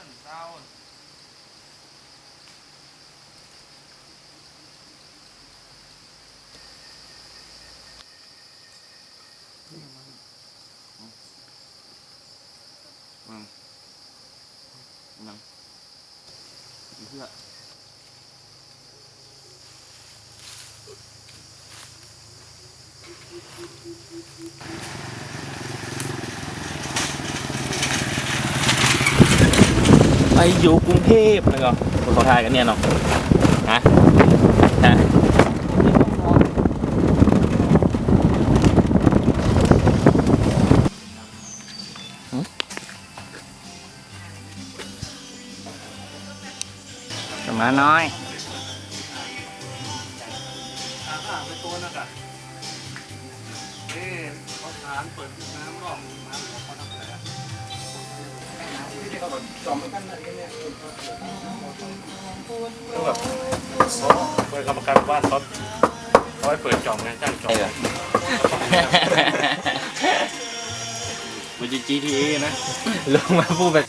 มันเศร้าอืมยังอีเพื่อ ไปอยู่กรุงเทพแล้วก็คนเขาทายกันเนี่ยเนาะฮะฮะจะมาน้อยทางอ่างไปตัวนั่นอะเอ๊ะเขาทานเปิดน้ำรอบน้ำ ก็แบบเขาเป็นกรรมการบ้านเขาเขาให้เปิดจอมไงจ้างจอมมันจะ GTA นะ ลงมาพูดแบบ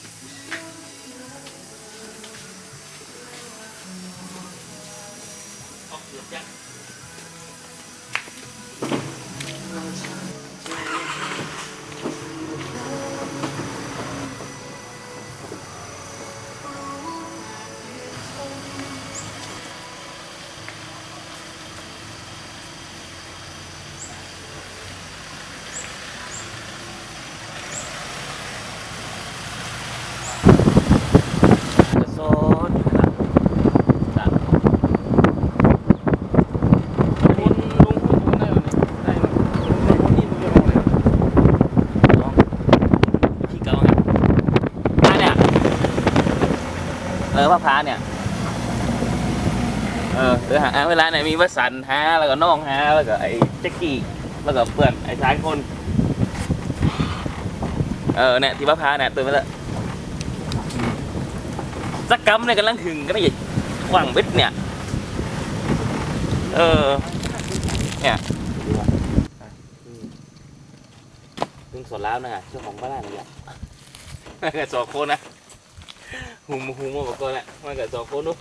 ออว่าพาเนี่ย เออเออหาเวลาไหนมีวสันต์หาแล้วก็น้องหาแล้วก็ไอ้แจ็กกี้แล้วก็เพื่อนไอ้ชายคน เออเนี่ยที่ว่าพาเนี่ยตื่นมาแล้วสักกำเนี่ยกำลังถึงก็ไม่หยุดขวางเบ็ดเนี่ย เออ เนี่ยเรื่องสวนแล้วนะเจ้าของบ้านนี่แหละมันกับสองคนนะ หุมหุมมาบอกก่อนแหละมันกับสองคนดู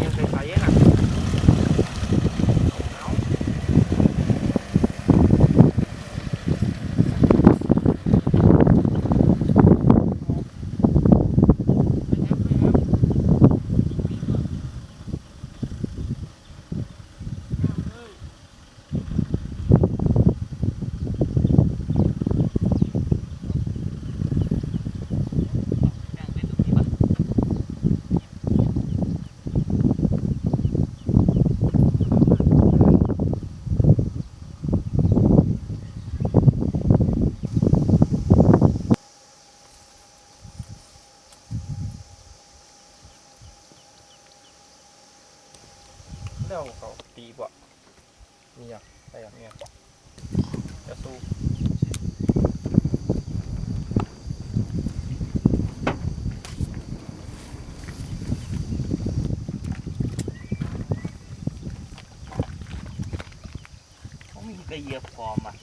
ยังใส่ไฟอะแล้วเขาตีบ่นี่อะไปอย่างเนี้ยจะสู้เขามี กระเหยียบฟอร์มอะ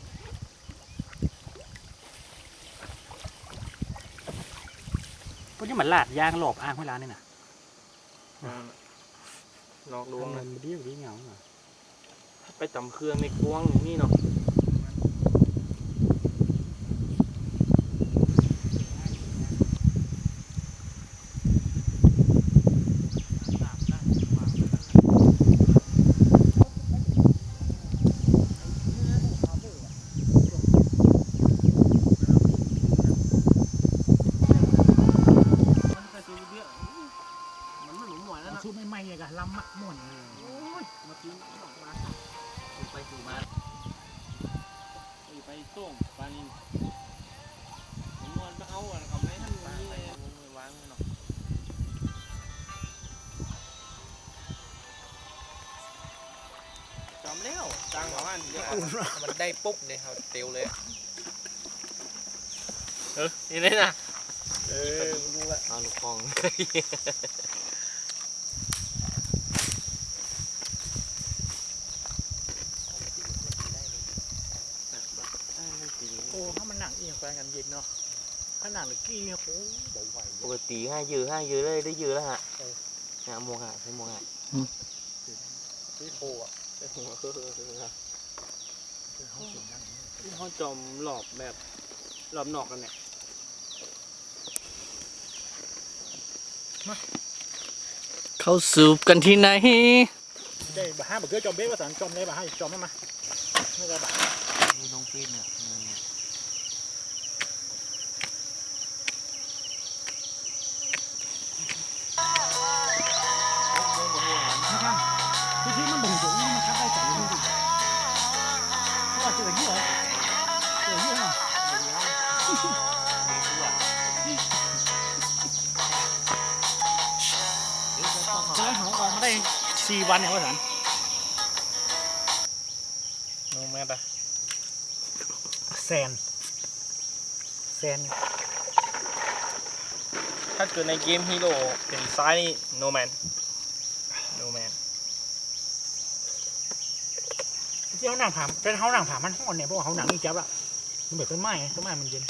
พวกนี้มันลาดยางหลบอ้างเวลานี่น่ะลองรดูวมนะมันเดียวดีเหงาอะ ไปจำเครื่องในกวงนี่เนาะมันไม่หนุนหน่วยแล้วนะชุดใหม่ๆเนี่ยกะลำมักม่วนโอ้ยมากินออกมา ไปสู่มาไปไปส่งปลานินผมวันไปเอาอะเขาไม่ทำนี่เลยวางเนาะจำแล้วจังของอันเดี๋ยวเอามันได้ปุ๊บเนี่ยเขาเตียวเลยเออนี่เลยนะเออดูละเอาลูกฟอง โอ้ถ้ามันหนังเอี ยงแปลงกันเย็นเนาะถ้าหนังหรือกี้เนี่ยโอ้เบาไหวปกติให้ยื้อให้ยื้อเลยได้ยื้อแล้วฮะฮะโมงฮะใช้โมงฮะที่โทอะใช้หัวเขาเสียงดังเขาจมหลอบแบบหลอบนอกกันเนี่ยเขาสูบกันที่ไหนได้บาห้าบาเกือจอมเบ้ภาษาจอมได้บาห้าจอมมามาไม่ได้บานี่น้องฟีดเนี่ย ฉะนั้นของออกมาได้สี่วันเนี่ยภาษาน้องแม่ปะแซนแซน ถ้าเกิดในเกมฮีโร่เป็นซ้ายนี่โนแมนโนแมนที่เขาหนังผ่าเป็นเขาหนังผ่ามันห้อนเนี่ยเพราะว่าเขาหนังนี่จับอะมันแบบต้นไม้ไงต้นไม้มันเย็น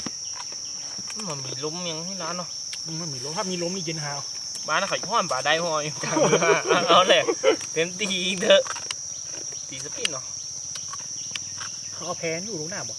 มันมีล้มยังที่ร้านเนาะมันไม่มีลมถ้ามีลมนี่เย็นหาวบ้านเขาห้อนป่าได้ห้อยกลางเรือเอาเลยเต็มตีเถอะตีสปินเนาะเขาเอาแพนอยู่ตรงหน้าบ่